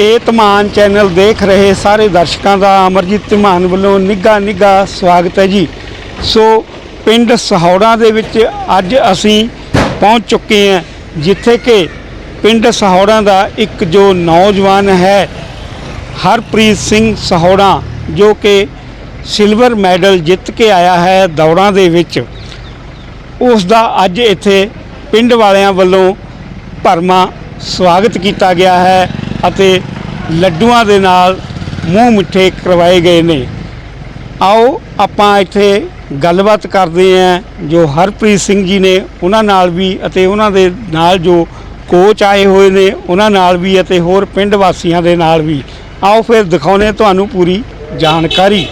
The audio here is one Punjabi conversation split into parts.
ਇਹ ਧਮਾਨ ਚੈਨਲ ਦੇਖ ਰਹੇ ਸਾਰੇ ਦਰਸ਼ਕਾਂ ਦਾ ਅਮਰਜੀਤ ਧਮਾਨ ਵੱਲੋਂ ਨਿੱਘਾ ਨਿੱਘਾ ਸਵਾਗਤ ਹੈ ਜੀ। ਸੋ ਪਿੰਡ ਸਹੌੜਾ ਦੇ ਵਿੱਚ ਅੱਜ ਅਸੀਂ ਪਹੁੰਚ ਚੁੱਕੇ ਹਾਂ, ਜਿੱਥੇ ਕਿ ਪਿੰਡ ਸਹੌੜਾ ਦਾ ਇੱਕ ਜੋ ਨੌਜਵਾਨ ਹੈ, ਹਰਪ੍ਰੀਤ ਸਿੰਘ ਸਹੌੜਾ, ਜੋ ਕਿ ਸਿਲਵਰ ਮੈਡਲ ਜਿੱਤ ਕੇ ਆਇਆ ਹੈ ਦੌੜਾਂ ਦੇ ਵਿੱਚ। ਉਸ ਦਾ ਅੱਜ ਇੱਥੇ ਪਿੰਡ ਵਾਲਿਆਂ ਵੱਲੋਂ ਭਰਮਾ ਸਵਾਗਤ ਕੀਤਾ ਗਿਆ ਹੈ। ਅਤੇ ਲੱਡੂਆਂ ਦੇ ਨਾਲ ਮੂੰਹ ਮਿੱਠੇ ਕਰਵਾਏ ਗਏ ਨੇ। ਆਓ ਆਪਾਂ ਇੱਥੇ ਗੱਲਬਾਤ ਕਰਦੇ ਹਾਂ ਜੋ ਹਰਪ੍ਰੀਤ ਸਿੰਘ ਜੀ ਨੇ ਉਹਨਾਂ ਨਾਲ ਵੀ ਅਤੇ ਉਹਨਾਂ ਦੇ ਨਾਲ ਜੋ ਕੋਚ ਆਏ ਹੋਏ ਨੇ ਉਹਨਾਂ ਨਾਲ ਵੀ ਅਤੇ ਹੋਰ ਪਿੰਡ ਵਾਸੀਆਂ ਦੇ ਨਾਲ ਵੀ। ਆਓ ਫਿਰ ਦਿਖਾਉਂਦੇ ਤੁਹਾਨੂੰ ਪੂਰੀ ਜਾਣਕਾਰੀ।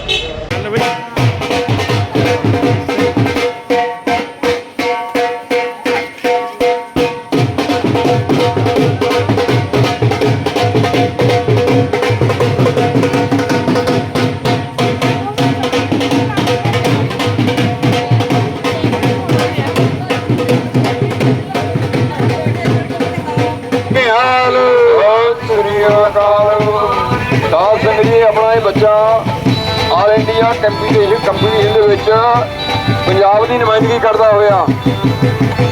ਇੰਡੀਆ ਕੰਪੀਟੀਸ਼ਨ ਦੇ ਵਿੱਚ ਪੰਜਾਬ ਦੀ ਨੁਮਾਇੰਦਗੀ ਕਰਦਾ ਹੋਇਆ।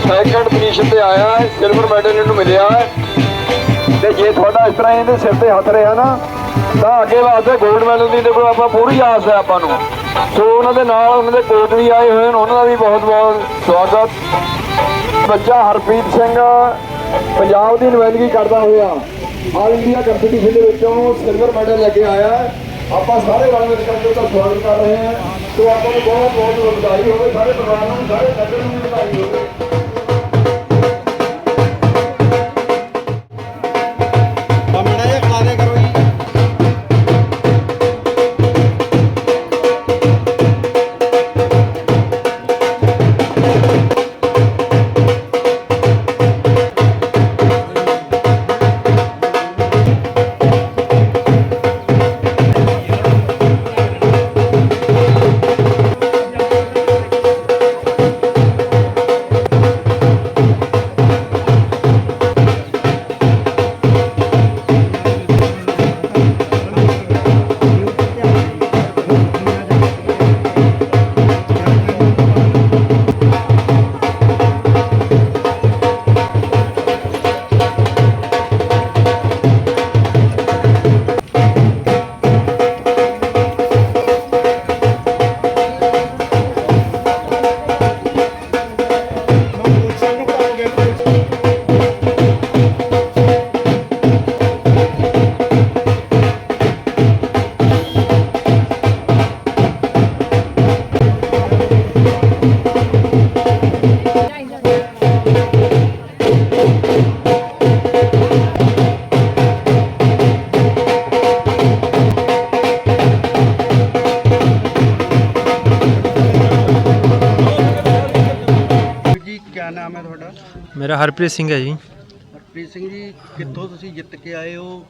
ਸੈਕੰਡ ਪੋਜੀਸ਼ਨ ਤੇ ਆਇਆ ਹੈ ਸਿਲਵਰ ਮੈਡਲ ਇਹਨੂੰ ਮਿਲਿਆ ਹੈ। ਤੇ ਜੇ ਤੁਹਾਡਾ ਇਸ ਤਰ੍ਹਾਂ ਇਹਦੇ ਸਿਰ ਤੇ ਹੱਥ ਰਿਹਾ ਨਾ, ਤਾਂ ਅੱਗੇ ਵਾਸਤੇ 골ਡ ਮੈਡਲ ਦੀ ਦੇਖੋ ਆਪਾਂ ਪੂਰੀ ਆਸ ਹੈ ਆਪਾਂ ਨੂੰ। ਸੋ ਉਹਨਾਂ ਦੇ ਨਾਲ ਉਹਨਾਂ ਦੇ ਕੋਚ ਵੀ ਆਏ ਹੋਏ ਨੇ, ਉਹਨਾਂ ਦਾ ਵੀ ਬਹੁਤ ਬਹੁਤ ਸਵਾਗਤ। ਬੱਚਾ ਹਰਪ੍ਰੀਤ ਸਿੰਘ, ਪੰਜਾਬ ਦੀ ਨੁਮਾਇੰਦਗੀ ਕਰਦਾ ਹੋਇਆ। ਆਲ ਇੰਡੀਆ ਕੰਪੀਟੀਸ਼ਨ ਦੇ ਵਿੱਚੋਂ ਸਿਲਵਰ ਮੈਡਲ ਲੈ ਕੇ ਆਇਆ ਹੈ। ਆਪਾਂ ਸਾਰੇ ਰਲ ਮਿਲ ਕੇ ਉਹਦਾ ਸਵਾਗਤ ਕਰ ਰਹੇ ਹਾਂ ਸੋ ਆਪਾਂ ਨੂੰ ਬਹੁਤ ਬਹੁਤ ਵਧਾਈ ਹੋਵੇ, ਸਾਰੇ ਪਰਿਵਾਰ ਨੂੰ, ਸਾਰੇ ਨਗਰ ਨੂੰ ਵਧਾਈ ਹੋਵੇ। ਕੀ ਨਾਮ ਹੈ ਤੁਹਾਡਾ? ਮੇਰਾ ਹਰਪ੍ਰੀਤ ਸਿੰਘ ਹੈ ਜੀ। ਹਰਪ੍ਰੀਤ ਸਿੰਘ ਜੀ ਕਿੱਥੋਂ ਤੁਸੀਂ ਜਿੱਤ ਕੇ ਆਏ ਹੋ?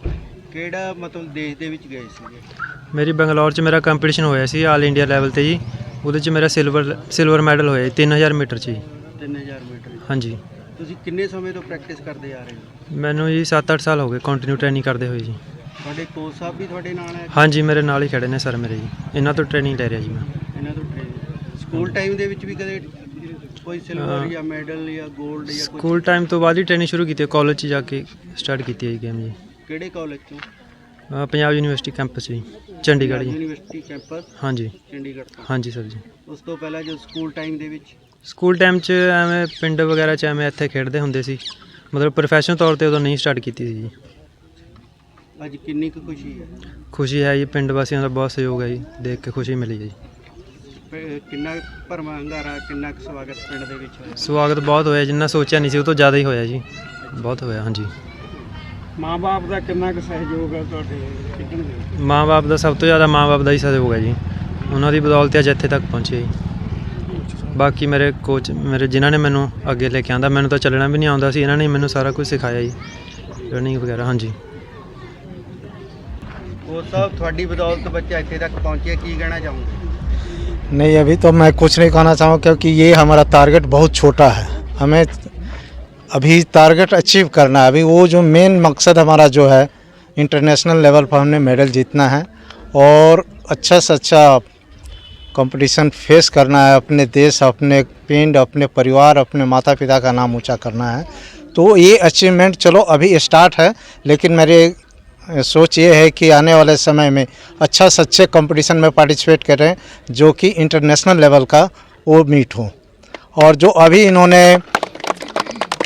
ਕਿਹੜਾ ਮਤਲਬ ਦੇਸ਼ ਦੇ ਵਿੱਚ ਗਏ ਸੀਗੇ? ਮੇਰੀ ਬੰਗਲੌਰ 'ਚ ਮੇਰਾ ਕੰਪੀਟੀਸ਼ਨ ਹੋਇਆ ਸੀ ਆਲ ਇੰਡੀਆ ਲੈਵਲ ਤੇ ਜੀ। ਉਹਦੇ 'ਚ ਮੇਰਾ ਸਿਲਵਰ ਸਿਲਵਰ ਮੈਡਲ ਹੋਇਆ ਜੀ 3000 ਮੀਟਰ 'ਚ ਜੀ। 3000 ਮੀਟਰ ਹਾਂਜੀ। ਤੁਸੀਂ ਕਿੰਨੇ ਸਮੇਂ ਤੋਂ ਪ੍ਰੈਕਟਿਸ ਕਰਦੇ ਆ ਰਹੇ ਹੋ? ਮੈਨੂੰ ਜੀ 7-8 ਸਾਲ ਹੋ ਗਏ ਕੰਟੀਨਿਊ ਟ੍ਰੇਨਿੰਗ ਕਰਦੇ ਹੋਏ ਜੀ। ਤੁਹਾਡੇ ਕੋਚ ਸਾਹਿਬ ਵੀ ਤੁਹਾਡੇ ਨਾਲ ਹੈ? ਹਾਂਜੀ ਮੇਰੇ ਨਾਲ ਹੀ ਖੜੇ ਨੇ ਸਰ ਮੇਰੇ ਜੀ। ਇਹਨਾਂ ਤੋਂ ਟ੍ਰੇਨਿੰਗ ਲੈ ਰਿਹਾ ਜੀ ਮੈਂ। ਇਹਨਾਂ ਤੋਂ ਟ੍ਰੇਨਿੰਗ ਸਕੂਲ ਟਾਈਮ ਦੇ ਵਿੱਚ ਵੀ ਕਦੇ ਕੋਈ ਸਿਲਵਰ ਜਾਂ ਮੈਡਲ ਜਾਂ 골ਡ ਜਾਂ ਕੁਝ ਸਕੂਲ ਟਾਈਮ ਤੋਂ ਬਾਅਦ ਹੀ ਟ੍ਰੇਨਿੰਗ ਸ਼ੁਰੂ ਕੀਤੀ ਕਾਲਜ 'ਚ ਜਾ ਕੇ ਸਟਾਰਟ ਕੀਤੀ ਹੈ ਜੀ ਗੇਮ ਜੀ। ਕਿਹੜੇ ਕਾਲਜ ਤੋਂ? ਪੰਜਾਬ ਯੂਨੀਵਰਸਿਟੀ ਕੈਂਪਸ ਜੀ ਚੰਡੀਗੜ੍ਹ ਜੀ। ਯੂਨੀਵਰਸਿਟੀ ਕੈਂਪਸ ਹਾਂਜੀ। ਚੰਡੀਗੜ੍ਹ ਤੋਂ। ਹਾਂਜੀ ਸਰ ਜੀ। ਉਸ ਤੋਂ ਪਹਿਲਾਂ ਜੋ ਸਕੂਲ ਟਾਈਮ ਦੇ ਵਿੱਚ? ਸਕੂਲ ਟਾਈਮ 'ਚ ਐਵੇਂ ਪਿੰਡ ਵਗੈਰਾ 'ਚ ਐਵੇਂ ਇੱਥੇ ਖੇਡਦੇ ਹੁੰਦੇ ਸੀ। ਮਤਲਬ ਪ੍ਰੋਫੈਸ਼ਨਲ ਤੌਰ ਤੇ ਉਦੋਂ ਨਹੀਂ ਸਟਾਰਟ ਕੀਤੀ ਸੀ ਜੀ। ਅੱਜ ਕਿੰਨੀ ਕੁ ਖੁਸ਼ੀ ਹੈ? ਖੁਸ਼ੀ ਹੈ ਜੀ ਪਿੰਡ ਵਾਸੀਆਂ ਦਾ ਬਹੁਤ ਸਹਿਯੋਗ ਹੈ ਜੀ ਦੇਖ ਕੇ ਖੁਸ਼ੀ ਮਿਲੀ ਹੈ ਜੀ। ਪ- ਕਿੰਨਾ ਭਰਮਾ ਹੰਗਾਰਾ ਕਿੰਨਾ ਕੁ ਸਵਾਗਤ ਪਿੰਡ ਦੇ ਵਿੱਚ ਹੋਇਆ? ਸਵਾਗਤ ਬਹੁਤ ਹੋਇਆ ਜਿੰਨਾ ਸੋਚਿਆ ਨਹੀਂ ਸੀ ਉਹ ਤੋਂ ਜ਼ਿਆਦਾ ਹੀ ਹੋਇਆ ਜੀ। ਬਹੁਤ ਹੋਇਆ ਹਾਂਜੀ। ਮਾਂ-ਬਾਪ ਦਾ ਕਿੰਨਾ ਕੁ ਸਹਿਯੋਗ ਹੈ ਤੁਹਾਡੇ ਖੇਡਣ ਦੇ ਵਿੱਚ? ਮਾਂ-ਬਾਪ ਦਾ ਸਭ ਤੋਂ ਜ਼ਿਆਦਾ ਮਾਂ-ਬਾਪ ਦਾ ਹੀ ਸਹਿਯੋਗ ਹੈ ਜੀ। ਉਹਨਾਂ ਦੀ ਬਦੌਲਤ ਹੀ ਅੱਜ ਇੱਥੇ ਤੱਕ ਪਹੁੰਚੇ ਜੀ। ਬਾਕੀ ਮੇਰੇ ਕੋਚ ਮੇਰੇ ਜਿਨ੍ਹਾਂ ਨੇ ਮੈਨੂੰ ਅੱਗੇ ਲੈ ਕੇ ਆਂਦਾ ਮੈਨੂੰ ਤਾਂ ਚੱਲਣਾ ਵੀ ਨਹੀਂ ਆਉਂਦਾ ਸੀ ਇਹਨਾਂ ਨੇ ਮੈਨੂੰ ਸਾਰਾ ਕੁਝ ਸਿਖਾਇਆ ਜੀ। ਰਨਿੰਗ ਵਗੈਰਾ ਹਾਂਜੀ। ਉਹ ਸਾਹਿਬ ਤੁਹਾਡੀ ਬਦੌਲਤ ਬੱਚਾ ਇੱਥੇ ਤੱਕ ਪਹੁੰਚਿਆ ਕੀ ਕਹਿਣਾ ਚਾਹੋਗੇ? नहीं, अभी तो मैं कुछ नहीं कहना चाहूँ क्योंकि ये हमारा टारगेट बहुत छोटा है। हमें अभी टारगेट अचीव करना है। अभी वो जो मेन मकसद हमारा जो है इंटरनेशनल लेवल पर हमने मेडल जीतना है और अच्छा से अच्छा कंपटीशन फेस करना है, अपने देश, अपने पिंड, अपने परिवार, अपने माता पिता का नाम ऊँचा करना है। तो ये अचीवमेंट चलो अभी स्टार्ट है, लेकिन मेरे सोच ये है कि आने वाले समय में अच्छा से अच्छे कंपटीशन में पार्टिसिपेट करें, जो कि इंटरनेशनल लेवल का वो मीट हो। और जो अभी इन्होंने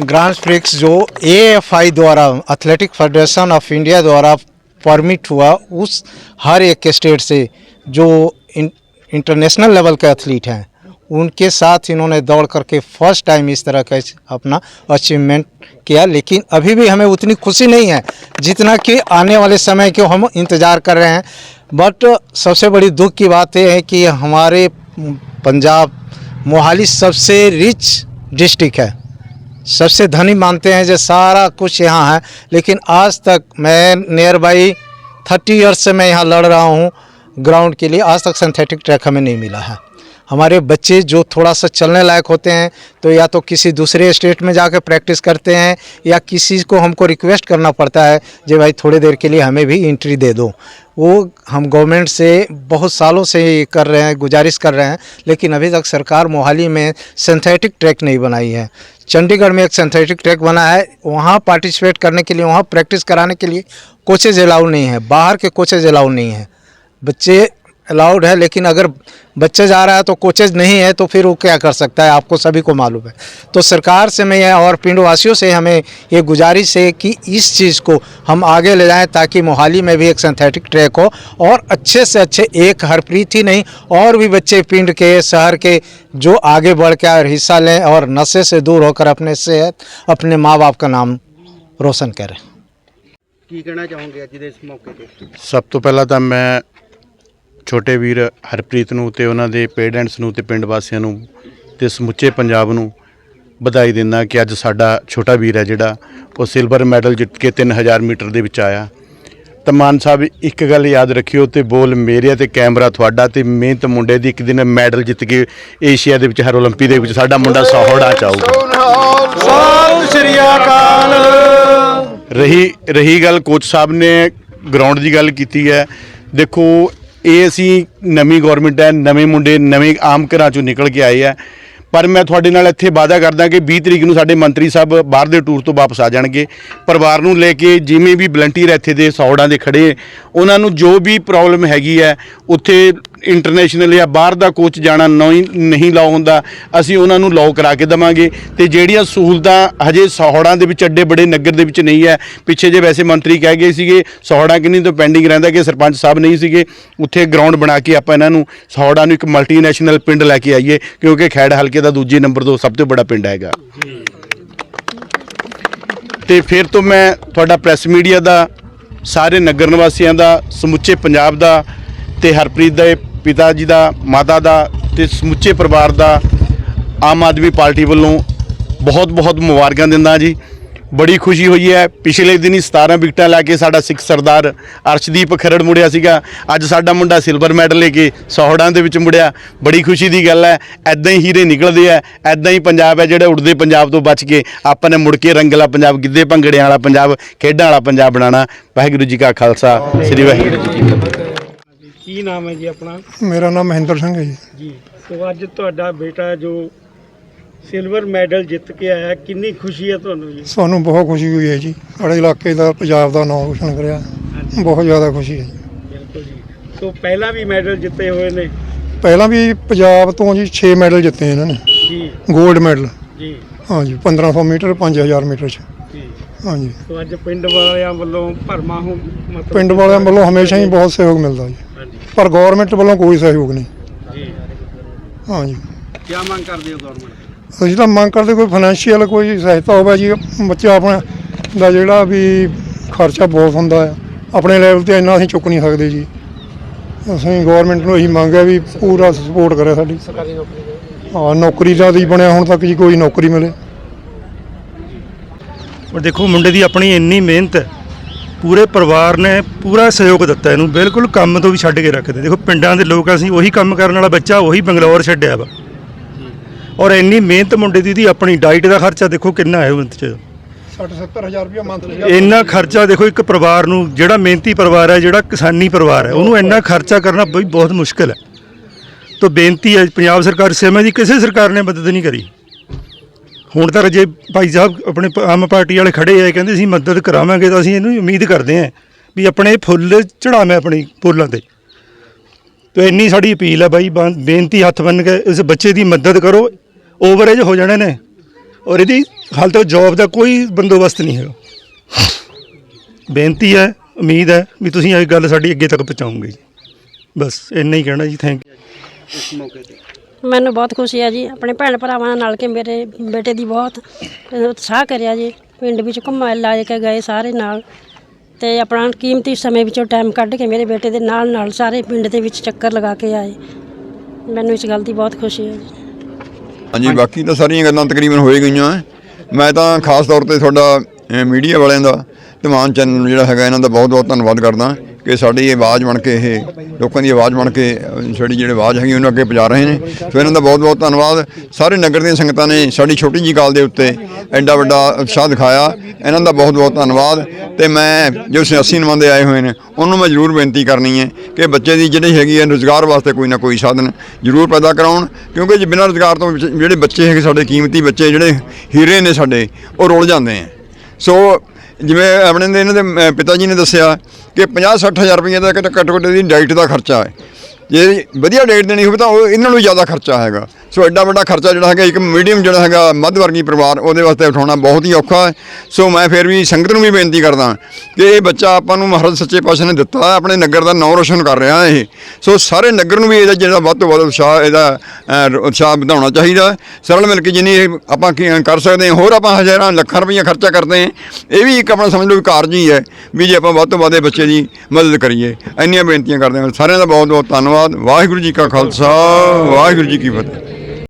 ग्रांड प्रिक्स जो ए द्वारा एथलेटिक फेडरेशन ऑफ़ इंडिया द्वारा परमिट हुआ, उस हर एक स्टेट से जो इंटरनेशनल लेवल के एथलीट हैं उनके साथ इन्होंने दौड़ करके फ़र्स्ट टाइम इस तरह का अपना अचीवमेंट किया, लेकिन अभी भी हमें उतनी खुशी नहीं है जितना कि आने वाले समय के हम इंतज़ार कर रहे हैं। बट सबसे बड़ी दुख की बात यह है कि हमारे पंजाब मोहाली सबसे रिच डिस्ट्रिक्ट है। सबसे धनी मानते हैं जो सारा कुछ यहाँ है, लेकिन आज तक मैं नियर बाई थर्टी ईयर्स से मैं यहाँ लड़ रहा हूँ। ग्राउंड के लिए आज तक सिंथेटिक ट्रैक हमें नहीं मिला है। हमारे बच्चे जो थोड़ा सा चलने लायक होते हैं तो या तो किसी दूसरे स्टेट में जाकर प्रैक्टिस करते हैं, या किसी को हमको रिक्वेस्ट करना पड़ता है जो भाई थोड़ी देर के लिए हमें भी इंट्री दे दो। वो हम गवर्नमेंट से बहुत सालों से ये कर रहे हैं, गुजारिश कर रहे हैं, लेकिन अभी तक सरकार मोहाली में सिंथेटिक ट्रैक नहीं बनाई है। चंडीगढ़ में एक सिंथेटिक ट्रैक बना है, वहाँ पार्टिसिपेट करने के लिए, वहाँ प्रैक्टिस कराने के लिए कोचेज अलाउ नहीं है, बाहर के कोचेज अलाउ नहीं है। बच्चे अलाउड है लेकिन अगर बच्चे जा रहा है तो कोचेज नहीं है तो फिर वो क्या कर सकता है आपको सभी को मालूम है तो सरकार से मैं यह और पिंडवासियों से हमें ये गुजारिश है कि इस चीज़ को हम आगे ले जाएं ताकि मोहाली में भी एक सिंथेटिक ट्रैक हो और अच्छे से अच्छे एक हरप्रीत ही नहीं और भी बच्चे पिंड के शहर के जो आगे बढ़ के और हिस्सा लें और नशे से दूर होकर अपने सेहत अपने माँ बाप का नाम रोशन करें ਕੀ ਕਹਿਣਾ ਚਾਹੋਗੇ ਅੱਜ ਦੇ ਇਸ ਮੌਕੇ ਤੇ ਸਭ ਤੋਂ ਪਹਿਲਾਂ ਤਾਂ ਮੈਂ ਛੋਟੇ ਵੀਰ ਹਰਪ੍ਰੀਤ ਨੂੰ ਤੇ ਉਹਨਾਂ ਦੇ ਪੇਰੈਂਟਸ ਨੂੰ ਤੇ ਪਿੰਡ ਵਾਸੀਆਂ ਨੂੰ ਤੇ ਸਮੁੱਚੇ ਪੰਜਾਬ ਨੂੰ ਵਧਾਈ ਦਿੰਦਾ ਕਿ ਅੱਜ ਸਾਡਾ ਛੋਟਾ ਵੀਰ ਹੈ ਜਿਹੜਾ ਉਹ ਸਿਲਵਰ ਮੈਡਲ ਜਿੱਤ ਕੇ 3000 ਮੀਟਰ ਦੇ ਵਿੱਚ ਆਇਆ ਤਾਂ ਮਾਨ ਸਾਹਿਬ ਇੱਕ ਗੱਲ ਯਾਦ ਰੱਖਿਓ ਤੇ ਬੋਲ ਮੇਰੇ ਤੇ ਕੈਮਰਾ ਤੁਹਾਡਾ ਤੇ ਮਿਹਨਤ ਮੁੰਡੇ ਦੀ ਇੱਕ ਦਿਨ ਮੈਡਲ ਜਿੱਤ ਕੇ ਏਸ਼ੀਆ ਦੇ ਵਿੱਚ ਹਰ 올림픽 ਦੇ ਵਿੱਚ ਸਾਡਾ ਮੁੰਡਾ ਸੌੜਾ ਚਾਊਗਾ ਰਹੀ ਰਹੀ ਗੱਲ ਕੋਚ ਸਾਹਿਬ ਨੇ ਗਰਾਊਂਡ ਦੀ ਗੱਲ ਕੀਤੀ ਹੈ ਦੇਖੋ ਇਹ ਅਸੀਂ ਨਵੀਂ ਗਵਰਨਮੈਂਟ ਹੈ, ਨਵੇਂ ਮੁੰਡੇ, ਨਵੇਂ ਆਮ ਘਰਾਂ ਚੋਂ ਨਿਕਲ ਕੇ ਆਏ ਆ। ਪਰ ਮੈਂ ਤੁਹਾਡੇ ਨਾਲ ਇੱਥੇ ਵਾਅਦਾ ਕਰਦਾ ਕਿ 20 ਤਰੀਕ ਨੂੰ ਸਾਡੇ ਮੰਤਰੀ ਸਾਹਿਬ ਬਾਹਰ ਦੇ ਟੂਰ ਤੋਂ ਵਾਪਸ ਆ ਜਾਣਗੇ। ਪਰਿਵਾਰ ਨੂੰ ਲੈ ਕੇ ਜਿਵੇਂ ਵੀ ਵਲੰਟੀਅਰ ਇੱਥੇ ਦੇ ਸੌੜਾਂ ਦੇ ਖੜੇ, ਉਹਨਾਂ ਨੂੰ ਜੋ ਵੀ ਪ੍ਰੋਬਲਮ ਹੈਗੀ ਹੈ, ਉੱਥੇ ਇੰਟਰਨੈਸ਼ਨਲ ਜਾਂ ਬਾਹਰ ਦਾ ਕੋਚ ਜਾਣਾ ਨਹੀਂ ਨਹੀਂ ਲਾਓ ਹੁੰਦਾ, ਅਸੀਂ ਉਹਨਾਂ ਨੂੰ ਲਾਓ ਕਰਾ ਕੇ ਦਵਾਂਗੇ। ਤੇ ਜਿਹੜੀਆਂ ਸਹੂਲਤਾਂ ਹਜੇ ਸੌੜਾਂ ਦੇ ਵਿੱਚ, ਅੱਡੇ ਬੜੇ ਨਗਰ ਦੇ ਵਿੱਚ ਨਹੀਂ ਹੈ। ਪਿੱਛੇ ਜੇ ਵੈਸੇ ਮੰਤਰੀ ਕਹਿ ਗਏ ਸੀਗੇ ਸੌੜਾਂ ਕਿੰਨੀ ਤੋਂ ਪੈਂਡਿੰਗ ਰਹਿੰਦਾ ਕਿ ਸਰਪੰਚ ਸਾਹਿਬ ਨਹੀਂ ਸੀਗੇ, ਉੱਥੇ ਗਰਾਊਂਡ ਬਣਾ ਕੇ ਆਪਾਂ ਇਹਨਾਂ ਨੂੰ ਸੌੜਾਂ ਨੂੰ ਇੱਕ ਮਲਟੀਨੈਸ਼ਨਲ ਪਿੰਡ ਲੈ ਕੇ ਆਈਏ, ਕਿਉਂਕਿ ਖੈੜ ਹਲਕੇ ਦਾ ਦੂਜੇ ਨੰਬਰ ਤੋਂ ਸਭ ਤੋਂ ਵੱਡਾ ਪਿੰਡ ਹੈਗਾ। ਤੇ ਫਿਰ ਤੋਂ ਮੈਂ ਤੁਹਾਡਾ ਪ੍ਰੈਸ ਮੀਡੀਆ ਦਾ, ਸਾਰੇ ਨਗਰ ਨਿਵਾਸੀਆਂ ਦਾ, ਸਮੁੱਚੇ ਪੰਜਾਬ ਦਾ ਤੇ ਹਰਪ੍ਰੀਤ ਦੇ ਪਿਤਾ ਜੀ ਦਾ, ਮਾਤਾ ਦਾ ਤੇ ਸਮੁੱਚੇ ਪਰਿਵਾਰ ਦਾ ਆਮ ਆਦਮੀ ਪਾਰਟੀ ਵੱਲੋਂ ਬਹੁਤ ਬਹੁਤ ਮੁਬਾਰਕਾਂ ਦਿੰਦਾ ਜੀ। ਬੜੀ ਖੁਸ਼ੀ ਹੋਈ ਹੈ। ਪਿਛਲੇ ਦਿਨੀ 17 ਵਿਕਟਾਂ ਲੈ ਕੇ ਸਾਡਾ ਸਿੱਖ ਸਰਦਾਰ ਅਰਸ਼ਦੀਪ ਖਰੜ ਮੁੜਿਆ ਸੀਗਾ। ਅੱਜ ਸਾਡਾ ਮੁੰਡਾ ਸਿਲਵਰ ਮੈਡਲ ਲੈ ਕੇ ਸੌੜਾਂ ਦੇ ਵਿੱਚ ਮੁੜਿਆ। ਬੜੀ ਖੁਸ਼ੀ ਦੀ ਗੱਲ ਹੈ ਐਦਾਂ ਹੀ ਹੀਰੇ ਨਿਕਲਦੇ ਆ ਐਦਾਂ ਹੀ ਪੰਜਾਬ ਹੈ ਜਿਹੜਾ ਉੜਦੇ ਪੰਜਾਬ ਤੋਂ ਬਚ ਕੇ, ਆਪਾਂ ਨੇ ਮੁੜ ਕੇ ਰੰਗਲਾ ਪੰਜਾਬ, ਗਿੱਧੇ ਭੰਗੜਿਆਂ ਵਾਲਾ ਪੰਜਾਬ, ਖੇਡਾਂ ਵਾਲਾ ਪੰਜਾਬ ਬਣਾਉਣਾ। ਵਾਹਿਗੁਰੂ ਜੀ ਕਾ ਖਾਲਸਾ, ਸ੍ਰੀ ਵਾਹਿਗੁਰੂ ਜੀ ਕੀ ਫਤਿਹ। ਕੀ ਨਾਮ ਹੈ ਜੀ ਆਪਣਾ? ਮੇਰਾ ਨਾਮ ਮਹਿੰਦਰ ਸਿੰਘ ਹੈ ਜੀ। ਜੀ। ਸੋ ਅੱਜ ਤੁਹਾਡਾ ਬੇਟਾ ਜੋ ਸਿਲਵਰ ਮੈਡਲ ਜਿੱਤ ਕੇ ਆਇਆ ਕਿੰਨੀ ਖੁਸ਼ੀ ਹੈ ਤੁਹਾਨੂੰ ਜੀ? ਸਾਨੂੰ ਬਹੁਤ ਖੁਸ਼ੀ ਹੋਈ ਹੈ ਜੀ। ਸਾਡੇ ਇਲਾਕੇ ਦਾ ਪੰਜਾਬ ਦਾ ਨਾਮ ਰੋਸ਼ਨ ਕਰਿਆ। ਬਹੁਤ ਜ਼ਿਆਦਾ ਖੁਸ਼ੀ ਹੈ ਜੀ। ਬਿਲਕੁਲ ਜੀ। ਸੋ ਪਹਿਲਾਂ ਵੀ ਮੈਡਲ ਜਿੱਤੇ ਹੋਏ ਨੇ? ਪਹਿਲਾਂ ਵੀ ਪੰਜਾਬ ਤੋਂ ਜੀ 6 ਮੈਡਲ ਜਿੱਤੇ ਇਹਨਾਂ ਨੇ। ਜੀ। 골ਡ ਮੈਡਲ ਜੀ। ਹਾਂਜੀ 1500 ਮੀਟਰ 5000 ਮੀਟਰ ਚ। ਜੀ। ਹਾਂਜੀ। ਸੋ ਅੱਜ ਪਿੰਡ ਵਾਲਿਆਂ ਵੱਲੋਂ ਭਰਮਾ ਹੋ ਮਤਲਬ ਪਿੰਡ ਵਾਲਿਆਂ ਵੱਲੋਂ ਹਮੇਸ਼ਾ ਹੀ ਬਹੁਤ ਸਹਿਯੋਗ ਮਿਲਦਾ ਜੀ। ਪਰ ਗਵਰਨਮੈਂਟ ਵੱਲੋਂ ਕੋਈ ਸਹਿਯੋਗ ਨਹੀਂ। ਜੀ। ਹਾਂਜੀ। ਕੀ ਮੰਗ ਕਰਦੇ ਹੋ ਗਵਰਨਮੈਂਟ ਅਸੀਂ ਤਾਂ ਮੰਗ ਕਰਦੇ ਕੋਈ ਫਾਈਨੈਂਸ਼ੀਅਲ ਕੋਈ ਸਹਾਇਤਾ ਹੋਵੇ ਜੀ ਬੱਚਾ ਆਪਣਾ ਦਾ ਜਿਹੜਾ ਵੀ ਖਰਚਾ ਬਹੁਤ ਹੁੰਦਾ ਹੈ ਆਪਣੇ ਲੈਵਲ ਤੇ ਇੰਨਾ ਅਸੀਂ ਚੁੱਕ ਨਹੀਂ ਸਕਦੇ ਜੀ। ਅਸੀਂ ਗਵਰਨਮੈਂਟ ਨੂੰ ਇਹੀ ਮੰਗ ਹੈ ਵੀ ਪੂਰਾ ਸਪੋਰਟ ਕਰੇ ਸਾਡੀ। ਸਰਕਾਰੀ ਨੌਕਰੀ ਹਾਂ ਨੌਕਰੀ ਦਾ ਨਹੀਂ ਬਣਿਆ ਹੁਣ ਤੱਕ ਜੀ ਕੋਈ ਨੌਕਰੀ ਮਿਲੇ। ਔਰ ਦੇਖੋ ਮੁੰਡੇ ਦੀ ਆਪਣੀ ਇੰਨੀ ਮਿਹਨਤ ਹੈ। ਪੂਰੇ ਪਰਿਵਾਰ ਨੇ ਪੂਰਾ ਸਹਿਯੋਗ ਦਿੱਤਾ ਇਹਨੂੰ। ਬਿਲਕੁਲ ਕੰਮ ਤੋਂ ਵੀ ਛੱਡ ਕੇ ਰੱਖਦੇ। ਦੇਖੋ ਪਿੰਡਾਂ ਦੇ ਲੋਕ ਅਸੀਂ ਉਹੀ ਕੰਮ ਕਰਨ ਵਾਲਾ ਬੱਚਾ ਉਹੀ ਬੰਗਲੌਰ ਛੱਡਿਆ ਵਾ। ਔਰ ਇੰਨੀ ਮਿਹਨਤ ਮੁੰਡੇ ਦੀ ਦੀ ਆਪਣੀ ਡਾਈਟ ਦਾ ਖਰਚਾ ਦੇਖੋ ਕਿੰਨਾ ਹੈ ਉਹਦੇ ਚ। 60 70000 ਰੁਪਏ ਮੰਥਲੀ ਇੰਨਾ ਖਰਚਾ ਦੇਖੋ ਇੱਕ ਪਰਿਵਾਰ ਨੂੰ ਜਿਹੜਾ ਮਿਹਨਤੀ ਪਰਿਵਾਰ ਹੈ ਜਿਹੜਾ ਕਿਸਾਨੀ ਪਰਿਵਾਰ ਹੈ ਉਹਨੂੰ ਇੰਨਾ ਖਰਚਾ ਕਰਨਾ ਬਈ ਬਹੁਤ ਮੁਸ਼ਕਲ ਹੈ। ਤਾਂ ਬੇਨਤੀ ਹੈ ਪੰਜਾਬ ਸਰਕਾਰ ਸੇਮਾ ਦੀ ਕਿਸੇ ਸਰਕਾਰ ਨੇ ਮਦਦ ਨਹੀਂ ਕਰੀ। ਹੁਣ ਤੱਕ ਜੇ ਭਾਈ ਸਾਹਿਬ ਆਪਣੇ ਪ- ਆਮ ਪਾਰਟੀ ਵਾਲੇ ਖੜੇ ਆ ਕਹਿੰਦੇ ਅਸੀਂ ਮਦਦ ਕਰਾਵਾਂਗੇ ਤਾਂ ਅਸੀਂ ਇਹਨੂੰ ਉਮੀਦ ਕਰਦੇ ਹਾਂ ਵੀ ਆਪਣੇ ਫੁੱਲ ਚੜਾਵੇਂ ਆਪਣੀ ਫੁੱਲਾਂ ਤੇ। ਤੇ ਇੰਨੀ ਸਾਡੀ ਅਪੀਲ ਹੈ ਬਾਈ, ਬੰ- ਬੇਨਤੀ ਹੱਥ ਬੰਨ ਕੇ ਇਸ ਬੱਚੇ ਦੀ ਮਦਦ ਕਰੋ ਓਵਰੇਜ ਹੋ ਜਾਣੇ ਨੇ ਔਰ ਇਹਦੀ ਹਾਲ ਤੱਕ ਜੌਬ ਦਾ ਕੋਈ ਬੰਦੋਬਸਤ ਨਹੀਂ ਹੈਗਾ। ਬੇਨਤੀ ਹੈ, ਉਮੀਦ ਹੈ ਵੀ ਤੁਸੀਂ ਇਹ ਗੱਲ ਸਾਡੀ ਅੱਗੇ ਤੱਕ ਪਹੁੰਚਾਉਂਗੇ ਜੀ। ਬਸ, ਇੰਨਾ ਹੀ ਕਹਿਣਾ ਜੀ ਥੈਂਕ ਯੂ ਇਸ ਮੌਕੇ ਤੇ। ਮੈਨੂੰ ਬਹੁਤ ਖੁਸ਼ੀ ਹੈ ਜੀ। ਆਪਣੇ ਭੈਣ ਭਰਾਵਾਂ ਨਾਲ ਕੇ ਮੇਰੇ ਬੇਟੇ ਦੀ ਬਹੁਤ ਉਤਸ਼ਾਹ ਕਰਿਆ ਜੀ। ਪਿੰਡ ਵਿੱਚ ਘੁੰਮਾ ਲੈ ਕੇ ਗਏ ਸਾਰੇ ਨਾਲ। ਤੇ ਆਪਣਾ ਕੀਮਤੀ ਸਮੇਂ ਵਿੱਚੋਂ ਟਾਈਮ ਕੱਢ ਕੇ ਮੇਰੇ ਬੇਟੇ ਦੇ ਨਾਲ ਨਾਲ ਸਾਰੇ ਪਿੰਡ ਦੇ ਵਿੱਚ ਚੱਕਰ ਲਗਾ ਕੇ ਆਏ। ਮੈਨੂੰ ਇਸ ਗੱਲ ਦੀ ਬਹੁਤ ਖੁਸ਼ੀ ਹੈ ਜੀ। ਹਾਂਜੀ, ਬਾਕੀ ਤਾਂ ਸਾਰੀਆਂ ਗੱਲਾਂ ਤਕਰੀਬਨ ਹੋ ਗਈਆਂ। ਮੈਂ ਤਾਂ ਖਾਸ ਤੌਰ ਤੇ ਤੁਹਾਡਾ ਮੀਡੀਆ ਵਾਲਿਆਂ ਦਾ, ਧਮਾਨ ਚੈਨਲ ਜਿਹੜਾ ਹੈਗਾ, ਇਹਨਾਂ ਦਾ ਬਹੁਤ ਬਹੁਤ ਧੰਨਵਾਦ ਕਰਦਾ। ਕਿ ਸਾਡੀ ਇਹ ਆਵਾਜ਼ ਬਣ ਕੇ ਇਹ ਲੋਕਾਂ ਦੀ ਆਵਾਜ਼ ਬਣ ਕੇ ਸਾਡੀ ਜਿਹੜੀ ਆਵਾਜ਼ ਹੈਗੀ ਉਹਨੂੰ ਅੱਗੇ ਪਹੁੰਚਾ ਰਹੇ ਨੇ। ਸੋ ਇਹਨਾਂ ਦਾ ਬਹੁਤ ਬਹੁਤ ਧੰਨਵਾਦ। ਸਾਰੇ ਨਗਰ ਦੀਆਂ ਸੰਗਤਾਂ ਨੇ ਸਾਡੀ ਛੋਟੀ ਜੀ ਗੱਲ ਦੇ ਉੱਤੇ ਐਡਾ ਵੱਡਾ ਉਤਸ਼ਾਹ ਦਿਖਾਇਆ। ਇਹਨਾਂ ਦਾ ਬਹੁਤ ਬਹੁਤ ਧੰਨਵਾਦ ਤੇ ਮੈਂ ਜੋ ਸਿਆਸੀ ਨੁਮਾਇੰਦੇ ਆਏ ਹੋਏ ਨੇ, ਉਹਨੂੰ ਮੈਂ ਜ਼ਰੂਰ ਬੇਨਤੀ ਕਰਨੀ ਹੈ ਕਿ ਬੱਚੇ ਦੀ ਜਿਹੜੀ ਹੈਗੀ ਹੈ ਰੁਜ਼ਗਾਰ ਵਾਸਤੇ ਕੋਈ ਨਾ ਕੋਈ ਸਾਧਨ ਜ਼ਰੂਰ ਪੈਦਾ ਕਰਾਉਣ। ਕਿਉਂਕਿ ਜੇ ਬਿਨਾਂ ਰੁਜ਼ਗਾਰ ਤੋਂ ਜਿਹੜੇ ਬੱਚੇ ਹੈਗੇ, ਸਾਡੇ ਕੀਮਤੀ ਬੱਚੇ, ਜਿਹੜੇ ਹੀਰੇ ਨੇ ਸਾਡੇ, ਉਹ ਰੁਲ ਜਾਂਦੇ ਆ। ਸੋ ਜਿਵੇਂ ਆਪਣੇ ਦੇ ਇਹਨਾਂ ਦੇ ਅਮ, ਪਿਤਾ ਜੀ ਨੇ ਦੱਸਿਆ ਕਿ 50 60000 ਰੁਪਏ ਦਾ ਘੱਟੋ ਘੱਟ ਦੀ ਡਾਈਟ ਦਾ ਖਰਚਾ ਹੈ। ਜੇ ਵਧੀਆ ਡਾਈਟ ਦੇਣੀ ਹੋਵੇ ਤਾਂ ਉਹ ਇਹਨਾਂ ਨੂੰ ਵੀ ਜ਼ਿਆਦਾ ਖਰਚਾ ਹੈਗਾ। ਸੋ ਐਡਾ ਵੱਡਾ ਖਰਚਾ ਜਿਹੜਾ ਹੈਗਾ, ਇੱਕ ਮੀਡੀਅਮ ਜਿਹੜਾ ਹੈਗਾ ਮੱਧ ਵਰਗੀ ਪਰਿਵਾਰ, ਉਹਦੇ ਵਾਸਤੇ ਉਠਾਉਣਾ ਬਹੁਤ ਹੀ ਔਖਾ ਹੈ। ਸੋ ਮੈਂ ਫਿਰ ਵੀ ਸੰਗਤ ਨੂੰ ਵੀ ਬੇਨਤੀ ਕਰਦਾ ਕਿ ਇਹ ਬੱਚਾ ਆਪਾਂ ਨੂੰ ਮਹਾਰਾਜ ਸੱਚੇ ਪਾਤਸ਼ਾਹ ਨੇ ਦਿੱਤਾ ਹੈ, ਆਪਣੇ ਨਗਰ ਦਾ ਨਾਮ ਰੋਸ਼ਨ ਕਰ ਰਿਹਾ ਇਹ। ਸੋ ਸਾਰੇ ਨਗਰ ਨੂੰ ਵੀ ਇਹਦਾ ਜਿਹੜਾ ਵੱਧ ਤੋਂ ਵੱਧ ਉਤਸ਼ਾਹ, ਇਹਦਾ ਉਤਸ਼ਾਹ ਵਧਾਉਣਾ ਚਾਹੀਦਾ ਸਰਲ ਮਿਲ ਕੇ ਜਿੰਨੀ ਇਹ ਆਪਾਂ ਕੀ ਕਰ ਸਕਦੇ ਹਾਂ, ਹੋਰ ਆਪਾਂ ਹਜ਼ਾਰਾਂ, ਲੱਖਾਂ ਰੁਪਈਆ ਖਰਚਾ ਕਰਦੇ ਹਾਂ। ਇਹ ਵੀ ਇੱਕ ਆਪਣਾ ਸਮਝ ਲਓ ਵੀ ਕਾਰਜ ਹੀ ਹੈ ਵੀ ਜੇ ਆਪਾਂ ਵੱਧ ਤੋਂ ਵੱਧ ਇਹ ਬੱਚੇ ਦੀ ਮਦਦ ਕਰੀਏ। ਇੰਨੀਆਂ ਬੇਨਤੀਆਂ ਕਰਦੇ ਹਾਂ। ਸਾਰਿਆਂ ਦਾ ਬਹੁਤ ਬਹੁਤ ਧੰਨਵਾਦ। ਵਾਹਿਗੁਰੂ ਜੀ ਕਾ ਖਾਲਸਾ, ਵਾਹਿਗੁਰੂ ਜੀ ਕੀ ਫਤਿਹ।